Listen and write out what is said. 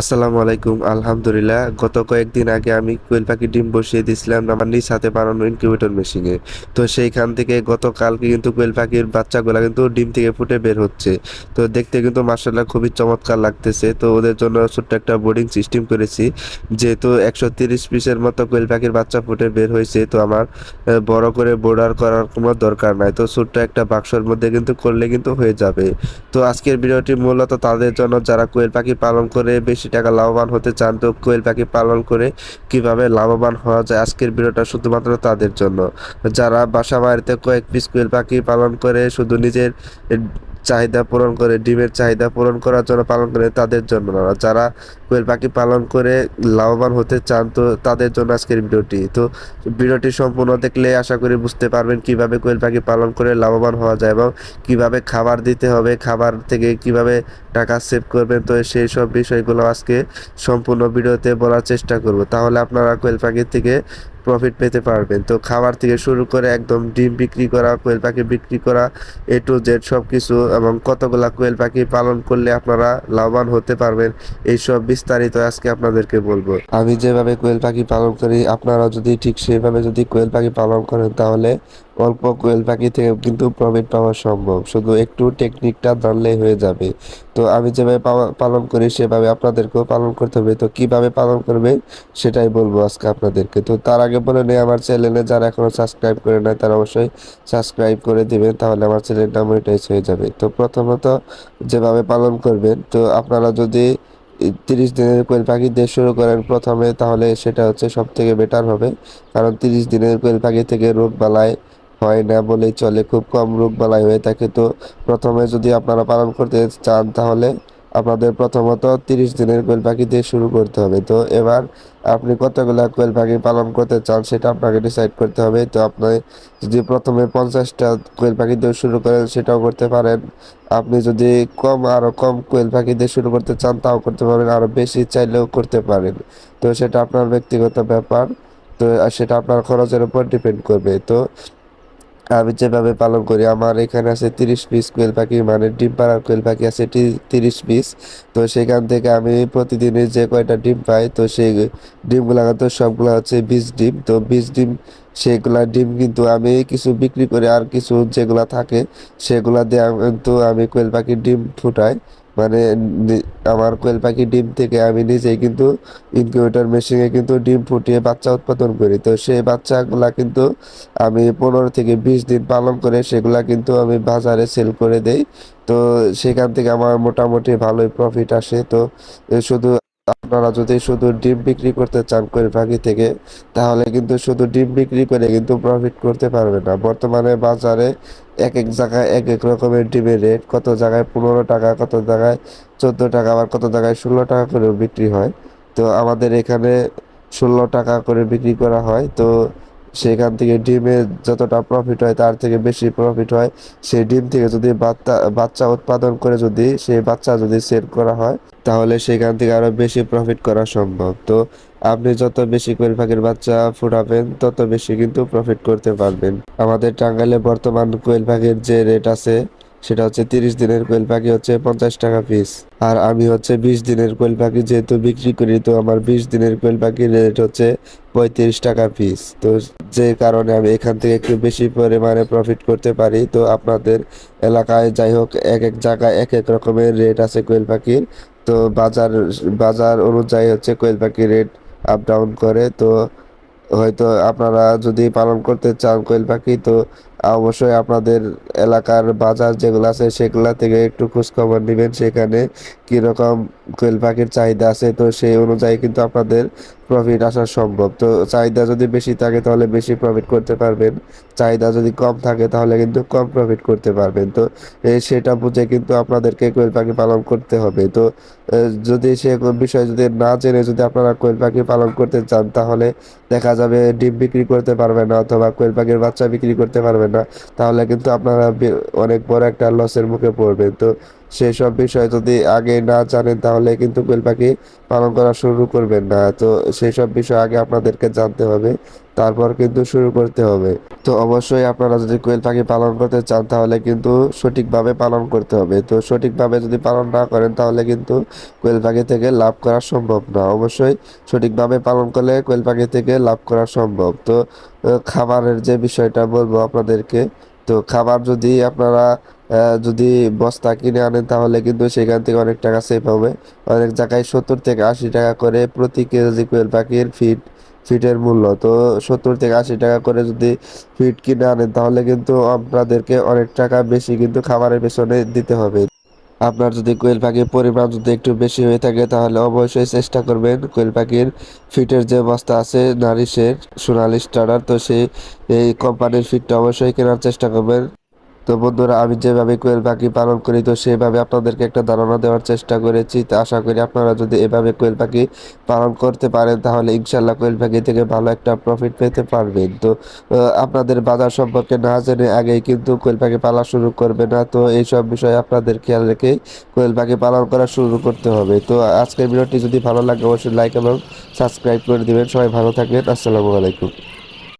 আসসালামু আলাইকুম, আলহামদুলিল্লাহ। গত কয়েকদিন আগে আমি কোয়েল পাখি ডিম বসিয়ে দিয়েছিলাম আমার নিজ হাতে বানানো ইনকিউবেটর মেশিনে তো সেইখান থেকে গতকালকে কিন্তু কোয়েল পাখির বাচ্চাগুলো কিন্তু ডিম থেকে ফুটে বের হচ্ছে। তো দেখতে কিন্তু মার্শাল্লাহ খুবই চমৎকার লাগতেছে। তো ওদের জন্য ছোট্ট একটা বোর্ডিং সিস্টেম করেছি। যেহেতু একশো তিরিশ পিসের মতো কোয়েল পাখির বাচ্চা ফুটে বের হয়েছে, তো আমার বড় করে বোর্ডার করার কোনো দরকার নাই। তো ছোট্ট একটা বাক্সর মধ্যে কিন্তু করলে কিন্তু হয়ে যাবে। তো আজকের ভিডিওটি মূলত তাদের জন্য, যারা কোয়েল পাখি পালন করে বেশি টাকা লাভবান হতে চান তো কোয়েল পাখি পালন করে কীভাবে লাভবান হওয়া যায় আজকের ভিডিওটা শুধুমাত্র তাদের জন্য। যারা বাসা বাড়িতে কয়েক পিস কোয়েল পাখি পালন করে, শুধু নিজের চাহিদা পূরণ করে, ডিমের চাহিদা পূরণ করার জন্য পালন করে তাদের জন্য। না যারা কোয়েল পাখি পালন করে লাভবান হতে চান, তো তাদের জন্য আজকের ভিডিওটি। তো ভিডিওটি সম্পূর্ণ দেখলে আশা করি বুঝতে পারবেন কীভাবে কোয়েল পাখি পালন করে লাভবান হওয়া যায় এবং কীভাবে খাবার দিতে হবে, খাবার থেকে কীভাবে টাকা সেভ করবেন। তো সেই সব বিষয়গুলো আজকে সম্পূর্ণ ভিডিওতে বলার চেষ্টা করব। তাহলে আপনারা কোয়েল পাখির থেকে প্রফিট পেতে পারবেন। তো খাবার থেকে শুরু করে একদম ডিম বিক্রি করা, কোয়েল পাখি বিক্রি করা এ টু জেড সব কিছু এবং কতগুলা কোয়েল পাখি পালন করলে আপনারা লাভবান হতে পারবেন এইসব বিস্তারিত আজকে আপনাদেরকে বলব। আমি যেভাবে কোয়েল পাখি পালন করি আপনারা যদি ঠিক সেভাবে যদি কোয়েল পাখি পালন করেন তাহলে অল্প কোয়েল পাখি থেকে কিন্তু প্রফিট পাওয়া সম্ভব। শুধু একটু টেকনিকটা জানলেই হয়ে যাবে। তো আমি যেভাবে পালন করি, সেভাবে আপনাদেরকেও পালন করতে হবে। তো কীভাবে পালন করবে, সেটাই বলব আজকে আপনাদেরকে। তো তার আগে বলে নেই, আমার চ্যানেলে যারা এখনও সাবস্ক্রাইব করে নাই, তারা অবশ্যই সাবস্ক্রাইব করে দিবেন, তাহলে আমার চ্যানেলটা মনিটাইজ হয়ে যাবে। তো প্রথমত যেভাবে পালন করবেন, তো আপনারা যদি তিরিশ দিনের কোয়েল পাখি দিয়ে শুরু করেন প্রথমে, তাহলে সেটা হচ্ছে সব থেকে বেটার হবে। কারণ তিরিশ দিনের কোয়েল পাখি থেকে রোগ বালাই হয় না বলেই চলে, খুব কম রোগ বালাই হয়ে থাকে। তো প্রথমে যদি আপনারা পালন করতে চান তাহলে আপনাদের প্রথমত তিরিশ দিনের কোয়েল পাখি দিয়ে শুরু করতে হবে। তো এবার আপনি কতগুলো কোয়েল পাখি পালন করতে চান সেটা আপনাকে ডিসাইড করতে হবে। তো আপনি যদি প্রথমে পঞ্চাশটা কোয়েল পাখি দিয়ে শুরু করেন সেটাও করতে পারেন। আপনি যদি কম আরও কম কোয়েল পাখি দিয়ে শুরু করতে চান তাও করতে পারেন আরও বেশি চাইলেও করতে পারেন। তো সেটা আপনার ব্যক্তিগত ব্যাপার। তো সেটা আপনার খরচের উপর ডিপেন্ড করবে। তো আমি যেভাবে পালন করি, আমার এখানে আছে তিরিশ পিস কোয়েল পাখি মানে ডিম পাড়ার কোয়েল পাখি আছে তিরিশ পিস। তো সেখান থেকে আমি প্রতিদিনের যে কয়টা ডিম পাই, তো সেই ডিমগুলা তো সবগুলো হচ্ছে বীজ ডিম। তো বীজ ডিম, সেগুলা ডিম কিন্তু আমি কিছু বিক্রি করে, আর কিছু যেগুলা থাকে, সেগুলা দিয়ে কিন্তু আমি কোয়েল পাখির ডিম ফুটাই। মানে আমার কোয়েল পাখি ডিম থেকে আমি নিজেই কিন্তু ইনকিউবেটর মেশিনে কিন্তু ডিম ফুটিয়ে বাচ্চা উৎপাদন করি। তো সেই বাচ্চাগুলা কিন্তু আমি পনেরো থেকে বিশ দিন পালন করে সেগুলা কিন্তু আমি বাজারে সেল করে দেই। তো সেখান থেকে আমার মোটামুটি ভালোই প্রফিট আসে। তো শুধু আপনারা যদি শুধু ডিম বিক্রি করতে চান কোয়েল পাখি থেকে, তাহলে কিন্তু শুধু ডিম বিক্রি করে কিন্তু প্রফিট করতে পারবে না। বর্তমানে বাজারে এক এক জায়গায় এক এক রকমের ডিমের রেট কত জায়গায় পনেরো টাকা, কত জায়গায় চোদ্দ টাকা, আবার কত জায়গায় ষোলো টাকা করেও বিক্রি হয়। তো আমাদের এখানে ষোলো টাকা করে বিক্রি করা হয়। তো সেখান থেকে ডিমে যতটা প্রফিট হয়, তার থেকে বেশি প্রফিট হয়। সেই ডিম থেকে যদি বাচ্চা বাচ্চা উৎপাদন করে যদি সেই বাচ্চা যদি সেল করা হয়, তাহলে সেখান থেকে আরও বেশি প্রফিট করা সম্ভব। তো আপনি যত বেশি কোয়েল পাখির বাচ্চা ফুটাবেন, তত বেশি কিন্তু প্রফিট করতে পারবেন। আমাদের টাঙ্গাইলে বর্তমান কোয়েল পাখির যে রেট আছে সেটা হচ্ছে তিরিশ দিনের কোয়েল পাখি হচ্ছে পঞ্চাশ টাকা পিস আর আমি হচ্ছে বিশ দিনের কোয়েল পাখি যেহেতু বিক্রি করি, তো আমার বিশ দিনের কোয়েল পাখির রেট হচ্ছে পঁয়ত্রিশ টাকা পিস তো যে কারণে আমি এখান থেকে একটু বেশি পরিমাণে প্রফিট করতে পারি। তো আপনাদের এলাকায় যাই হোক, এক এক জায়গায় এক এক রকমের রেট আছে কোয়েল পাখির। তো বাজার বাজার অনুযায়ী হচ্ছে কোয়েল পাখির রেট আপ ডাউন করে। তো হয়তো আপনারা যদি পালন করতে চান কোয়েল পাখি, তো অবশ্যই আপনাদের এলাকার বাজার যেগুলো আছে সেগুলা থেকে একটু খোঁজখবর নেবেন সেখানে কীরকম কোয়েল পাখির চাহিদা আছে, তো সেই অনুযায়ী কিন্তু আপনাদের প্রফিট আসা সম্ভব। তো চাহিদা যদি বেশি থাকে তাহলে বেশি প্রফিট করতে পারবেন। চাহিদা যদি কম থাকে তাহলে কিন্তু কম প্রফিট করতে পারবেন। তো সেটা বুঝে কিন্তু আপনাদেরকে কোয়েল পাখি পালন করতে হবে। তো যদি সে বিষয় যদি না জেনে যদি আপনারা কোয়েল পাখি পালন করতে চান তাহলে দেখা যাবে ডিম বিক্রি করতে পারবেন না অথবা কোয়েল পাখির বাচ্চা বিক্রি করতে পারবেন না। তাহলে কিন্তু আপনারা অনেক বড় একটা লসের মুখে পড়বেন। তো সেই সব বিষয় যদি আগে না জানেন, তাহলে কিন্তু কোয়েল পাখি পালন করা শুরু করবেন না। তো সেই সব বিষয় আগে আপনাদেরকে জানতে হবে, তারপর কিন্তু শুরু করতে হবে। তো অবশ্যই আপনারা যদি কোয়েল পাখি পালন করতে চান, তাহলে কিন্তু সঠিকভাবে পালন করতে হবে। তো সঠিকভাবে যদি পালন না করেন, তাহলে কিন্তু কোয়েল পাখি থেকে লাভ করা সম্ভব না। অবশ্যই সঠিকভাবে পালন করলে কোয়েল পাখি থেকে লাভ করা সম্ভব। তো খাবারের যে বিষয়টা বলব আপনাদেরকে তো খাবার যদি আপনারা যদি বস্তা কিনে আনেন, তাহলে কিন্তু সেখান থেকে অনেক টাকা সেভ হবে। অনেক জায়গায় সত্তর থেকে আশি টাকা করে প্রতি কেজি কোয়েল পাখির ফিট ফিটের মূল্য। তো সত্তর থেকে আশি টাকা করে যদি ফিট কিনে আনেন, তাহলে কিন্তু আপনাদেরকে অনেক টাকা বেশি কিন্তু খাবারের পেছনে দিতে হবে। আপনার যদি কোয়েল পাখির পরিমাণ যদি একটু বেশি হয়ে থাকে, তাহলে অবশ্যই চেষ্টা করবেন কোয়েল পাখির ফিটের যে বস্তা আছে, নারিশের সোনালি স্টার্টার, তো সেই, এই কোম্পানির ফিটটা অবশ্যই কেনার চেষ্টা করবেন। তো বন্ধুরা, আমি যেভাবে কোয়েল পাখি পালন করি, তো সেভাবে আপনাদেরকে একটা ধারণা দেওয়ার চেষ্টা করেছি। তো আশা করি আপনারা যদি এভাবে কোয়েল পাখি পালন করতে পারেন, তাহলে ইনশাল্লাহ কোয়েল পাখি থেকে ভালো একটা প্রফিট পেতে পারবেন। তো আপনাদের বাজার সম্পর্কে না জেনে আগেই কিন্তু কোয়েল পাখি পালা শুরু করবে না। তো এইসব বিষয়ে আপনাদের খেয়াল রেখে কোয়েল পাখি পালন করা শুরু করতে হবে। তো, আজকের ভিডিওটি যদি ভালো লাগে, অবশ্যই লাইক এবং সাবস্ক্রাইব করে দিবেন। সবাই ভালো থাকবেন। আসসালামু আলাইকুম।